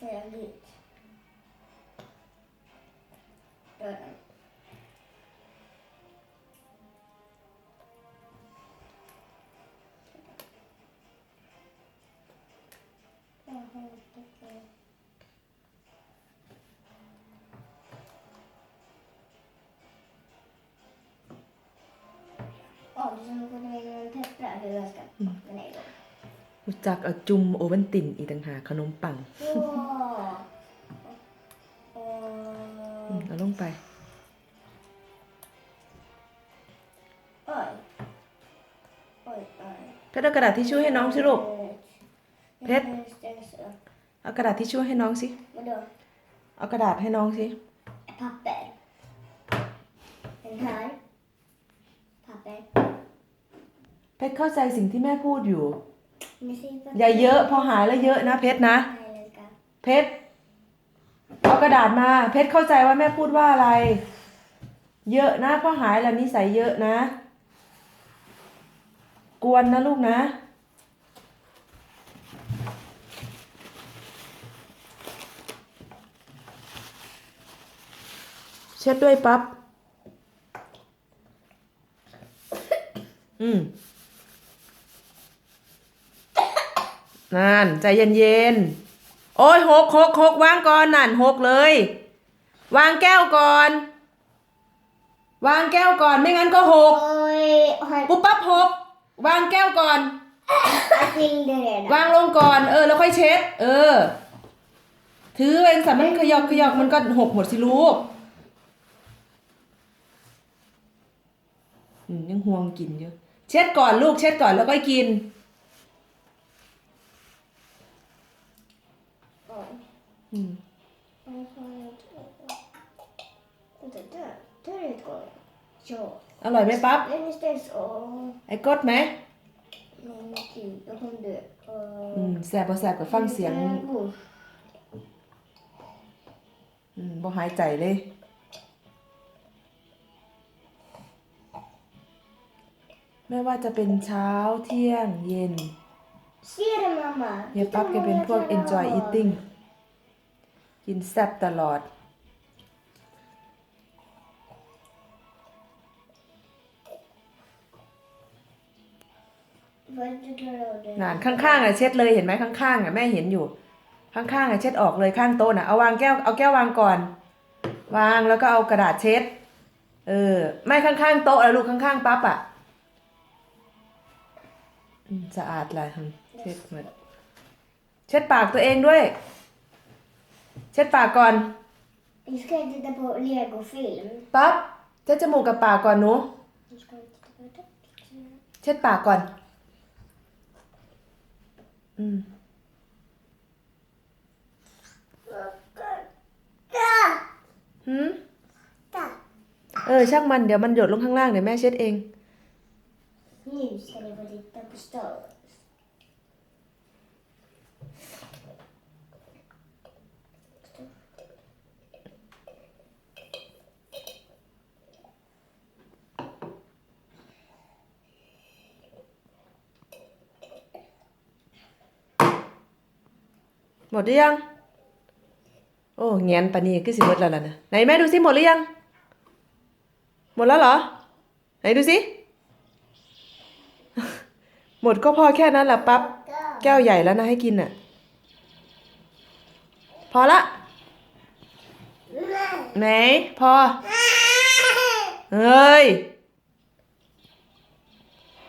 montera dit. Dörren. Jag har inte det. Ja, det är som att gå ner i en peppra hur jag ska den här gången. รู้จักเอาจุ่มโอวันตินอีกต่างหากขนมปัง Ja. อื เอาลงไป Oj. Oj, oj. เพชรเอากระดาษทิชชู่ให้น้องสิลูก Jag Pet. kan stressa. เอากระดาษทิชชู่ให้น้องสิ Vadå? เอากระดาษให้น้องสิ Papper. Den här. Papper. เพชรเข้าใจสิ่งที่แม่พูดอยู่ Men se på อย่าเยอะพอหายแล้วเยอะนะเพชรนะ Nej, jag ska. เพชร เอากระดาษมา เพชรเข้าใจว่าแม่พูดว่าอะไร เยอะนะพอหายแล้วนิสัยเยอะนะ กวนนะลูกนะ เช็ดด้วยปั๊บอืมนั่นใจเย็นๆ โอ้ยหกหกหกวางก่อนนั่นหกเลย วางแก้วก่อน วางแก้วก่อนไม่งั้นก็หก Oj, har ปุ๊บปั๊บหกวางแก้วก่อน jag fyllde redan. วางลงก่อน เออ แล้วค่อยเช็ด เออ ถือเป็นสัมมันขยอกขยอกมันก็หกหมดสิลูกอืมยังห่วงกินเยอะ เช็ดก่อนลูกเช็ดก่อนแล้วก็กิน อืม Varför har jag inte... Vänta, där. Där är ett golv. Ja. อร่อยไหมปั๊บ Den är ställd så. ไอ้กดไหม Men gud, jag kom dö. อืมแสบพอแสบกับฟังเสียง Usch. อืมบ่หายใจเลยไม่ว่าจะเป็นเช้าเที่ยงเย็น Ser du mamma? เฮียปั๊บแกเป็นพวก enjoy eating กินแซ่บตลอด Vad är det du gör? งานข้างๆอะเช็ดเลยเห็นไหมข้างๆอะแม่เห็นอยู่ ข้างๆอะเช็ดออกเลยข้างโต๊ะน่ะเอาวางแก้วเอาแก้ววางก่อน วางแล้วก็เอากระดาษเช็ด เออ ไม่ข้างๆโต๊ะแล้วลูกข้างๆปั๊บอะอืมสะอาดเลยอืมเช็ดหมดเช็ดปากตัวเองด้วย เช็ดปากก่อน Vi ska titta på legofilm. ปั๊บเช็ดจมูกกับปากก่อนหนู Nu ska vi titta på det. เช็ดปากก่อน อืมหืมเออ ช่างมัน เดี๋ยวมันหยดลงข้างล่าง เดี๋ยวแม่เช็ดเอง Nu ska ni få titta på Star Wars. หมดหรือยัง โอ้เงียนปานนี้คือสิหมดแล้วล่ะนะไหนแม่ดูสิหมดหรือยัง หมดแล้วเหรอ ไหนดูสิ หมดก็พอแค่นั้นแหละปั๊บ แก้วใหญ่แล้วนะให้กินน่ะ พอละ ไหน พอ เฮ้ย